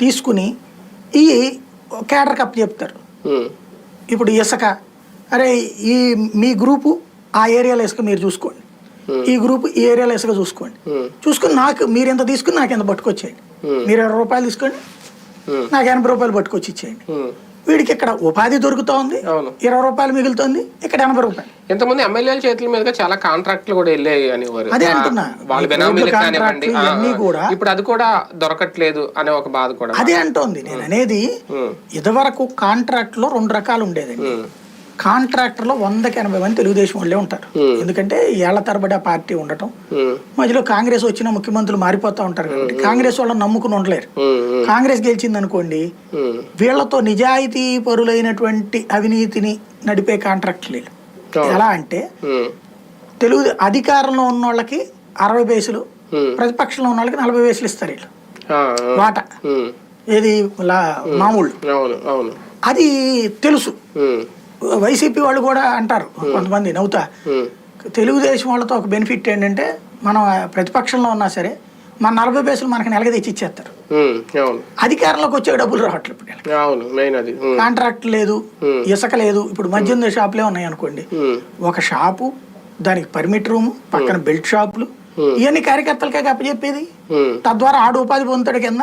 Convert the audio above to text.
తీసుకుని ఈ cadre cup చెప్తారు. ఇప్పుడు ఇసుక అరే ఈ మీ గ్రూపు ఆ ఏరియాలో ఇసుక మీరు చూసుకోండి. ఈ గ్రూప్ ఈ ఏరియాలో ఇసుక చూసుకోండి. చూసుకుని నాకు మీరు ఎంత తీసుకుని నాకు ఎంత పట్టుకొచ్చేయండి. మీరు ఇరవై రూపాయలు తీసుకోండి. నాకు ఎనభై రూపాయలు పట్టుకొచ్చి ఇచ్చేయండి. వీడికి ఇక్కడ ఉపాధి దొరుకుతూ ఉంది అవును. ఇరవై రూపాయలు మిగులుతుంది. ఇక్కడ ఎనభై రూపాయలు. ఇంతమంది ఎమ్మెల్యేల చేతుల మీదుగా చాలా కాంట్రాక్ట్లు కూడా వెళ్ళాయి అనేవారు. అదే అంటున్నా. వాళ్ళ బెనామీలు కానివ్వండి. కూడా- ఇప్పుడు అది కూడా దొరకట్లేదు అనే ఒక బాధ కూడా అదే అంటోంది. నేను అనేది ఇదివరకు కాంట్రాక్ట్లో రెండు రకాలు ఉండేదండి. ఉమ్, కాంట్రాక్టర్లో వందకి ఎనభై మంది తెలుగుదేశం వాళ్ళే ఉంటారు. Hmm. ఎందుకంటే ఏళ్ళ తరబడి ఆ పార్టీ ఉండటం. ఉమ్, మధ్యలో కాంగ్రెస్ వచ్చిన ముఖ్యమంత్రులు మారిపోతా ఉంటారు. కాబట్టి కాంగ్రెస్ వాళ్ళని నమ్ముకుని ఉండలేరు. కాంగ్రెస్ గెలిచింది అనుకోండి ఉమ్. వీళ్ళతో నిజాయితీ పరులైనటువంటి అవినీతిని నడిపే కాంట్రాక్ట్లు వీళ్ళు. అవును. ఎలా అంటే తెలుగు అధికారంలో ఉన్న వాళ్ళకి అరవై ఉమ్, ప్రతిపక్షంలో ఉన్న వాళ్ళకి నలభై పైసలు ఇస్తారు వీళ్ళు. ఆ, ఆ. వాట. ఏది మామూలు. అది తెలుసు. వైసీపీ వాళ్ళు కూడా అంటారు కొంతమంది నవ్వుతా. తెలుగుదేశం వాళ్ళతో ఒక బెనిఫిట్ ఏంటంటే మనం ప్రతిపక్షంలో ఉన్నా సరే మన నలభై పైసలు మనకి నెలకి తెచ్చి ఇచ్చేస్తారు. అధికారంలోకి వచ్చే డబ్బులు రావట్లేదు ఇప్పుడు కాంట్రాక్ట్ లేదు. ఇసుక లేదు. ఇప్పుడు మద్యం షాపులే ఉన్నాయి అనుకోండి. ఒక షాపు దానికి పర్మిట్ రూమ్ పక్కన బెల్ట్ షాపులు. ఇవన్నీ కార్యకర్తలకే అప్పచెప్పేది. తద్వారా ఆడు ఉపాధి పొందుతాడు కింద.